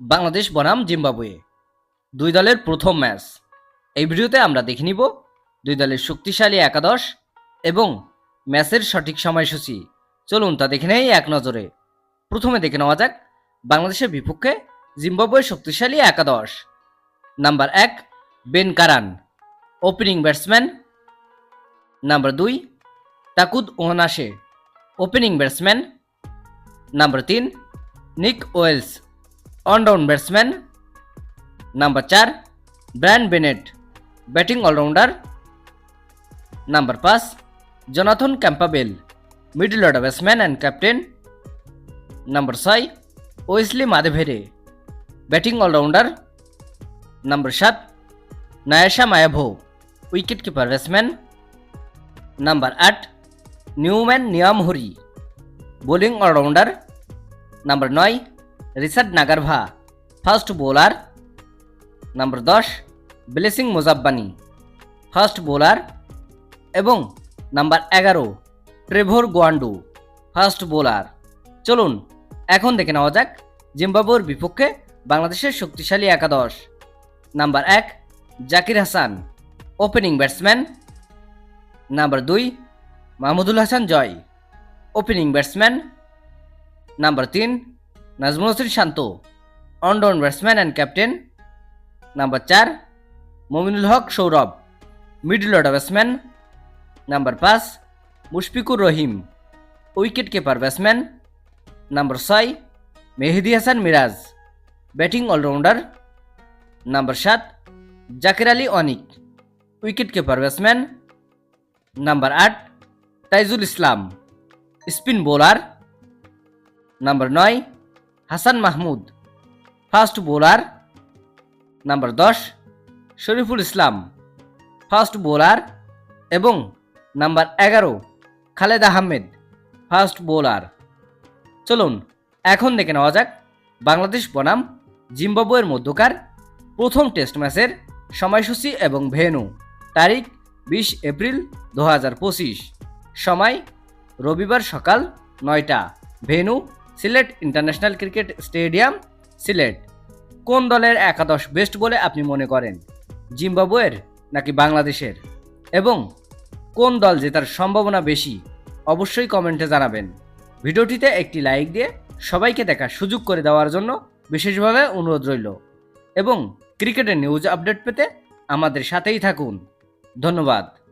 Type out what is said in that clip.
বাংলাদেশ বনাম জিম্বাবুয়ে। দুই দলের প্রথম ম্যাচ। এই ভিডিওতে আমরা দেখে নিব দুই দলের শক্তিশালী একাদশ এবং ম্যাচের সঠিক সময়সূচি। চলুন তা দেখে নেই এক নজরে। প্রথমে দেখে নেওয়া যাক বাংলাদেশের বিপক্ষে জিম্বাবুয়ের শক্তিশালী একাদশ। নাম্বার এক, Ben Curran, opening batsman. Number দুই, Takudzwanashe opening batsman. Number তিন, Nick Welch one down batsman number চার Brian Bennett batting allrounder number পাঁচ Jonathan Campbell middle order batsman and captain number ছয় Wesley Madhevere batting allrounder number সাত Nyasha Mayavo wicket keeper batsman number আট Newman Nyamhuri bowling allrounder number নয় Richard Ngarava, fast bowler number দশ, Blessing Muzarabani, fast bowler এবং number এগারো, Trevor গোয়ান্ডু, fast bowler. চলুন, এখন দেখে নেওয়া যাক জিম্বাবুর বিপক্ষে বাংলাদেশের শক্তিশালী একাদশ। নাম্বার এক, Zakir Hasan, opening batsman. Number দুই, Mahmudul Hasan Joy, opening batsman. Number তিন Najmul Hossain Shanto one down batsman and captain. Number চার, Mominul Haque Sourav, middle order batsman. Number পাঁচ, Mushfiqur Rahim, wicket keeper batsman. Number ছয়, Mehedi Hasan Miraz, batting allrounder. Number সাত, Zakir Ali Anik, wicket keeper batsman. Number আট, Taijul Islam, spin bowler. Number নয় Hasan Mahmud. Fast bowler number দশ, শরীফুল ইসলাম। Fast bowler এবং number এগারো, Khaled Ahmed. Fast bowler. চলুন, এখন দেখে নেওয়া যাক বাংলাদেশ বনাম জিম্বাবুয়ের মধ্যকার প্রথম টেস্ট ম্যাচের সময়সূচি এবং ভেন্যু। তারিখ বিশ এপ্রিল দু হাজার পঁচিশ। সময় রবিবার সকাল নয়টা। Venue Sylhet international cricket stadium, Sylhet. কোন দলের একাদশ বেস্ট বলে আপনি মনে করেন? জিম্বাবুয়ের নাকি বাংলাদেশের? এবং কোন দল জেতার সম্ভাবনা বেশি? অবশ্যই কমেন্টে জানাবেন। ভিডিওটিতে একটি লাইক দিয়ে সবাইকে দেখার সুযোগ করে দেওয়ার জন্য বিশেষভাবে অনুরোধ রইল। এবং ক্রিকেটের নিউজ আপডেট পেতে আমাদের সাথেই থাকুন। ধন্যবাদ।